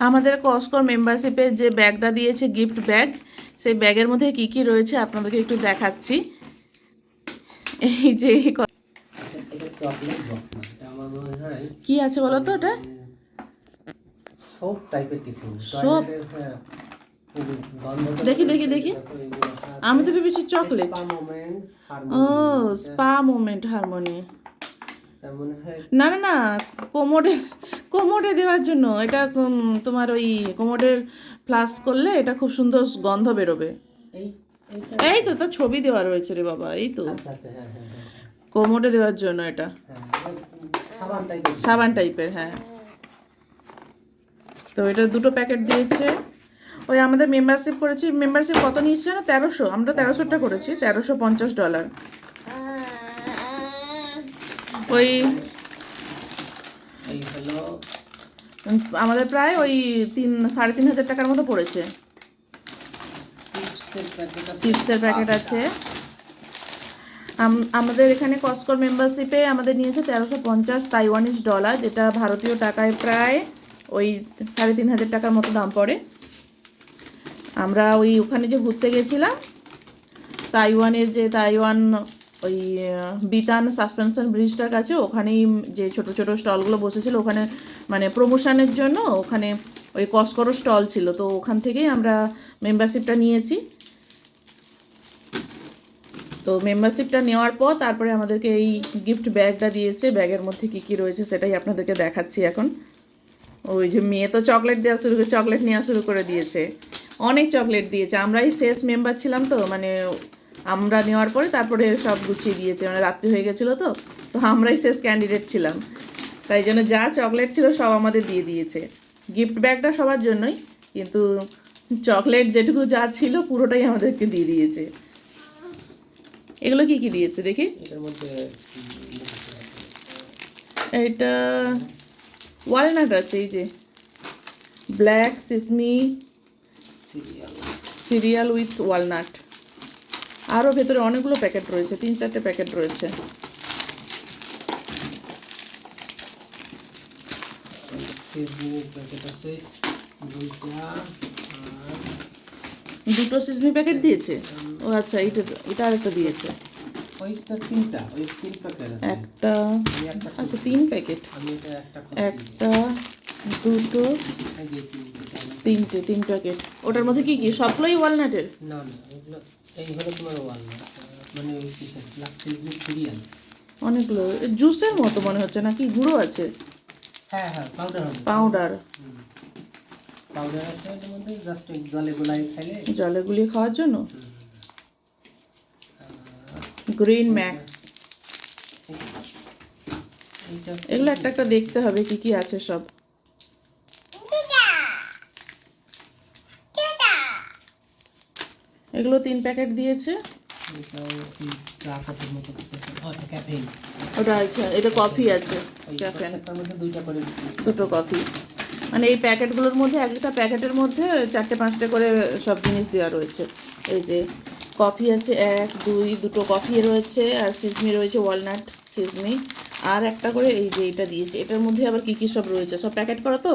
আমাদের কস্কর মেম্বারশিপের যে ব্যাগটা দিয়েছে গিফট ব্যাগ সেই ব্যাগের মধ্যে কি কি রয়েছে আপনাদেরকে একটু দেখাচ্ছি। এই যে ক- আছে বলো তো ওটা? সোপ টাইপের কিছু। হ্যাঁ, দেখি, দেখি, দেখি। আমি তো ভেবেছি চকলেট ও স্পা মোমেন্ট হারমোনি না না না কোমোডে কোমোডে দেওয়ার জন্য এটা তোমার ওই কোমোডের ফ্লাশ করলে এটা খুব সুন্দর গন্ধ বেরোবে। এই তো তার ছবি দেওয়া রয়েছে রে বাবা এই তো। আচ্ছা আচ্ছা হ্যাঁ হ্যাঁ হ্যাঁ। কোমোডে দেওয়ার জন্য এটা। হ্যাঁ সাবান টাইপের সাবান টাইপের হ্যাঁ। তো এটা দুটো প্যাকেট দিয়েছে। ওই আমাদের মেম্বারশিপ করেছি মেম্বারশিপ কত নিয়েছে জানো? তেরোশো। আমরা তেরোশোটা করেছি তেরোশো পঞ্চাশ ডলার ওই এই হলো আমাদের প্রায় ওই তিন সাড়ে তিন হাজার টাকার মতো পড়েছে। চিপসের প্যাকেট আছে। আমাদের এখানে কস্কর মেম্বারশিপে আমাদের নিয়েছে তেরোশো পঞ্চাশ তাইওয়ানিজ ডলার যেটা ভারতীয় টাকায় প্রায় ওই সাড়ে তিন হাজার টাকার মতো দাম পড়ে। আমরা ওই ওখানে যে ঘুরতে গেছিলাম তাইওয়ানের যে তাইওয়ান ওই বিতান সাসপেনশন ব্রিজটার কাছে ওখানেই যে ছোট ছোট স্টলগুলো বসেছিল, ওখানে মানে প্রমোশনের জন্য ওখানে ওই কসকরো স্টল ছিল। তো ওখান থেকেই আমরা মেম্বারশিপটা নিয়েছি। তো মেম্বারশিপটা নেওয়ার পর তারপরে আমাদেরকে এই গিফট ব্যাগটা দিয়েছে। ব্যাগের মধ্যে কি কি রয়েছে সেটাই আপনাদেরকে দেখাচ্ছি এখন। ওই যে মেয়ে তো চকলেট দেওয়া শুরু করে চকলেট নেওয়া শুরু করে দিয়েছে। অনেক চকলেট দিয়েছে। আমরাই শেষ মেম্বার ছিলাম তো মানে আমরা নেওয়ার পরে তারপরে সব গুছিয়ে দিয়েছে। মানে রাত্রি হয়ে গেছিল তো তো আমরাই শেষ ক্যান্ডিডেট ছিলাম। তাই জন্য যা চকলেট ছিল সব আমাদের দিয়ে দিয়েছে। গিফট ব্যাগটা সবার জন্যই কিন্তু চকলেট যেটুকু যা ছিল পুরোটাই আমাদেরকে দিয়ে দিয়েছে। এগুলো কি কি দিয়েছে দেখি? এটা ওয়ালনাট আছে এই যে। Black sesame cereal with walnut আরও ভেতরে অনেকগুলো প্যাকেট রয়েছে তিন চারটে প্যাকেট রয়েছে। দুটো সিসমি প্যাকেট দিয়েছে? ও আচ্ছা এটা এটা আরেকটা দিয়েছে। ওইটা তিনটা ওই তিন একটা আচ্ছা তিন প্যাকেট একটা দুটো। তিনটা তিন প্যাকেট ওটার মধ্যে কি কি? সবগুলোই ওয়ালনাটের না না এগুলো এই হলো তোমার ওয়াল মানে সিজনি সিরিয়াল অনেকগুলো। জুসের মতো মনে হচ্ছে নাকি গুঁড়ো আছে? হ্যাঁ হ্যাঁ পাউডার পাউডার পাউডার আছে এটার মধ্যে জাস্ট জলে গোলাই খাইলে জলে গুলিয়ে খাওয়ার জন্য? গ্রিন ম্যাক্স এইটা। এগুলো একটা একটা দেখতে হবে কি কি আছে সব। এগুলো তিন প্যাকেট দিয়েছে। আচ্ছা ওটা আছে এটা কফি আছে, ক্যাফেন। দুটো কফি। মানে এই প্যাকেটগুলোর মধ্যে, এক একটা প্যাকেটের মধ্যে চারটে পাঁচটা করে সব জিনিস দেওয়া রয়েছে। এই যে কফি আছে এক, দুই, দুটো কফি রয়েছে, আর সিজমি রয়েছে, ওয়ালনাট সিজমি। আর একটা করে এই যে এটা দিয়েছে। এটার মধ্যে আবার কী কী সব রয়েছে? সব প্যাকেট করা তো?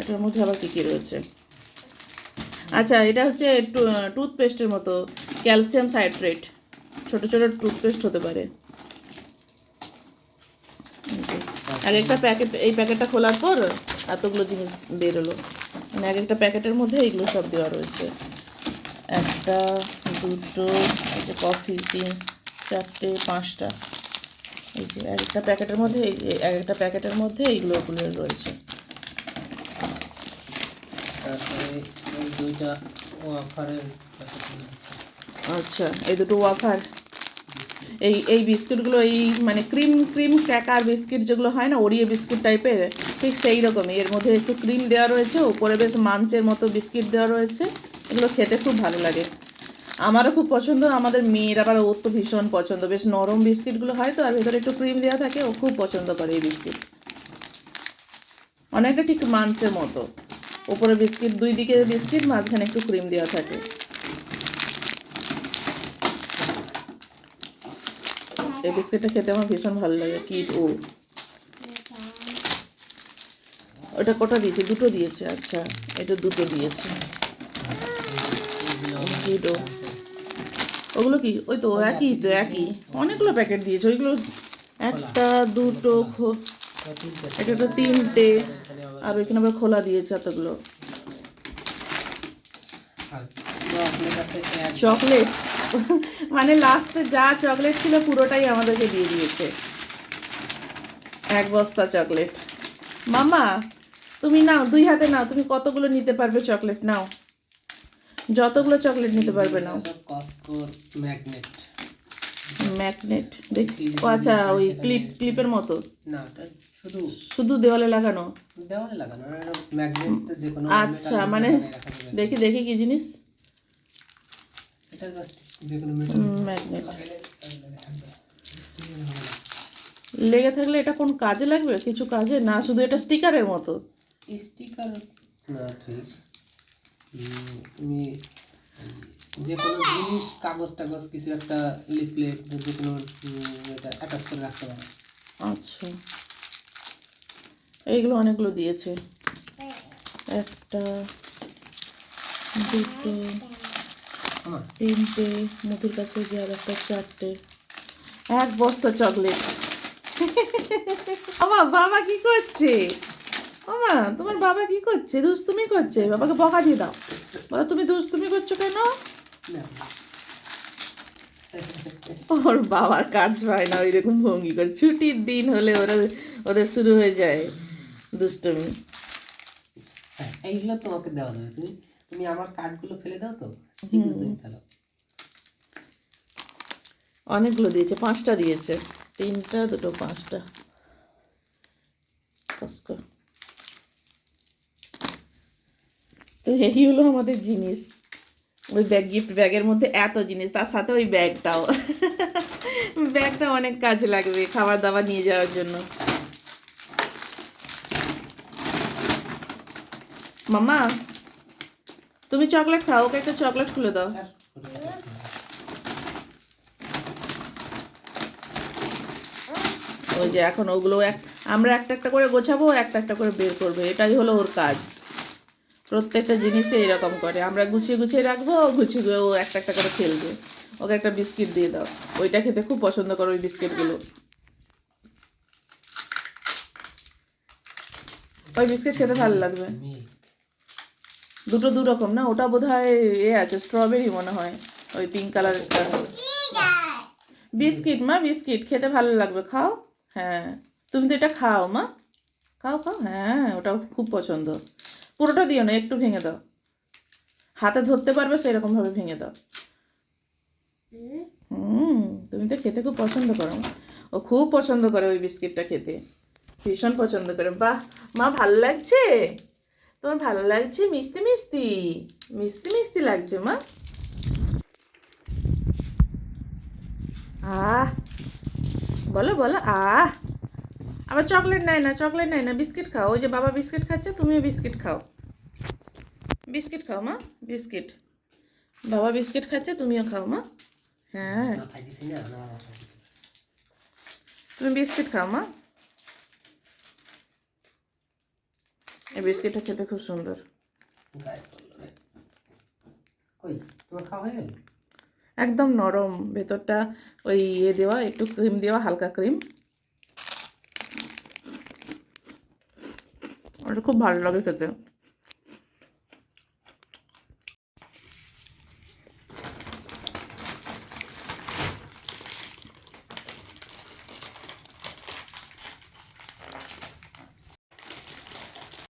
এটার মধ্যে আবার কী কী রয়েছে? আচ্ছা এটা হচ্ছে টুথপেস্টের মতো ক্যালসিয়াম সাইট্রেট ছোট ছোট টুথপেস্ট হতে পারে। এক একটা প্যাকেট এই প্যাকেটটা খোলার পর এতগুলো জিনিস বেরোলো মানে এক একটা প্যাকেটের মধ্যে এইগুলো সব দেওয়া রয়েছে। একটা দুটো এই যে কফি তিন চারটে পাঁচটা। এই যে এক একটা প্যাকেটের মধ্যে এক একটা প্যাকেটের মধ্যে এইগুলো রয়েছে তারপরে এই দুইটা আছে। আচ্ছা এই দুটো ওয়াফার? এই এই বিস্কিটগুলো, এই মানে ক্রিম ক্রিম ক্র্যাকার বিস্কিট যেগুলো হয় না ওরিয়ে বিস্কিট টাইপের, ঠিক সেই রকমই। এর মধ্যে একটু ক্রিম দেওয়া রয়েছে ওপরে বেশ মাঞ্চের মতো বিস্কিট দেওয়া রয়েছে। এগুলো খেতে খুব ভালো লাগে। আমারও খুব পছন্দ, আমাদের মেয়ের আবার ওর তো ভীষণ পছন্দ। বেশ নরম বিস্কিটগুলো হয় তো, আর ভেতরে একটু ক্রিম দেওয়া থাকে, ও খুব পছন্দ করে এই বিস্কিট। অনেকটা ঠিক মাঞ্চের মতো। ওপরে বিস্কিট, দুই দিকে বিস্কিট, মাঝখানে একটু ক্রিম দেওয়া থাকে। এই বিস্কিটটা খেতে আমার ভীষণ ভালো লাগে, কিট, ও। ওটা কটা দিয়েছে? দুটো দিয়েছে আচ্ছা। এটা দুটো দিয়েছে। কিটো আছে। ওগুলো কি? ওই তো, একই তো, একই। অনেকগুলো প্যাকেট দিয়েছে, ওইগুলো একটা, দুটো, খো- আর তিনটে আছে। এটা তো তিনটে, আর ওইখানে আবার খোলা দিয়েছে এতগুলো। চকলেট। মানে লাস্টে যা চকলেট ছিল পুরোটাই আমাদেরকে দিয়ে দিয়েছে। এক বস্তা চকলেট। মামা, তুমি নাও, দুই হাতে নাও, তুমি কতগুলো নিতে পারবে চকলেট? নাও। যতগুলো চকলেট নিতে পারবে, নাও। ম্যাগনেট। ম্যাগনেট। দেখি আচ্ছা ওই ক্লিপ ক্লিপের মতো। না শুধু? শুধু দেওয়ালে লাগানো? দেওয়ালে লাগানো ম্যাগনেট যে কোনো আচ্ছা মানে। দেখি দেখি কি জিনিস। এটা জাস্ট যে কোনো ম্যাগনেট। লেগে থাকলে এটা কোন কাজে লাগবে? কিছু কাজে? না শুধু এটা স্টিকারের মতো? স্টিকার না ঠিক। তুমি যে কোনো জিনিস কাগজ টাগজ কিছু একটা লিফলেট যে কোনো এটা অ্যাটাচ করে রাখতে পারো। আচ্ছা। এইগুলো অনেকগুলো দিয়েছে। একটা দুটো তিনটে মুখের কাছে যে আর একটা চারটে। এক বস্তা চকলেট। আমার বাবা কি করছে? আমা তোমার বাবা কি করছে? দুষ্টুমি করছে। বাবাকে বকা দিয়ে দাও। বলো তুমি দুষ্টুমি করছ কেন? ওর বাবার কাজ পায় না ওই রকম ভঙ্গি করে। ছুটির দিন হলে ওরা ওদের শুরু হয়ে যায়। দুষ্টুমি এইগুলো তোমাকে দেওয়া যাবে। তুমি তুমি আমার কার্ডগুলো ফেলে দাও তো এগুলো তুমি ফেলো। অনেকগুলো দিয়েছে পাঁচটা দিয়েছে। তিনটা দুটো পাঁচটা। তো এই হলো আমাদের জিনিস। ওই ব্যাগ গিফট ব্যাগের মধ্যে এত জিনিস তার সাথে ওই ব্যাগটাও। ব্যাগটা অনেক কাজে লাগবে খাবার দাবার নিয়ে যাওয়ার জন্য। মামা, তুমি চকলেট খাও, ওকে একটা চকলেট খুলে দাও। ওই যে এখন ওগুলো এক, আমরা একটা একটা করে গোছাবো একটা একটা করে বের করবে। এটাই হলো ওর কাজ। প্রত্যেকটা জিনিসে এরকম করে। আমরা গুছিয়ে গুছিয়ে রাখব ও গুছিয়ে ও একটা একটা করে ফেলবে। ওকে একটা বিস্কিট দিয়ে দাও। ওইটা খেতে খুব পছন্দ করে ওই বিস্কিটগুলো। ওই বিস্কিট খেতে ভালো লাগবে। দুটো দু রকম না? ওটা বোধ হয় এ আছে স্ট্রবেরি মনে হয়। ওই পিঙ্ক কালারেরটা বিস্কিট মা, বিস্কিট। খেতে ভালো লাগবে। খাও? হ্যাঁ। তুমি তো এটা খাও মা। খাও খাও। হ্যাঁ ওটা খুব পছন্দ। পুরোটা দিও না, একটু ভেঙে দাও। হাতে ধরতে পারবে সেরকম ভাবে ভেঙে দাও। হুম, তুমি তো খেতে খুব পছন্দ করো ও খুব পছন্দ করে ওই বিস্কিটটা খেতে। ভীষণ পছন্দ করে। বাহ, মা ভালো লাগছে? তোমার ভালো লাগছে? মিষ্টি মিষ্টি। মিষ্টি মিষ্টি লাগছে মা। আহ বলো বলো। আহ আবার চকলেট নেয় না চকলেট নেয় না। বিস্কিট খাও। ওই যে বাবা বিস্কিট খাচ্ছে তুমিও বিস্কিট খাও। বিস্কিট খাও মা বিস্কিট। বাবা বিস্কিট খাচ্ছে তুমিও খাও মা। হ্যাঁ। তুমি বিস্কিট খাও মা। এই বিস্কিটটা খেতে খুব সুন্দর। একদম নরম। ভেতরটা ওই ইয়ে দেওয়া একটু ক্রিম দেওয়া হালকা ক্রিম ওটা খুব ভালো লাগে খেতে।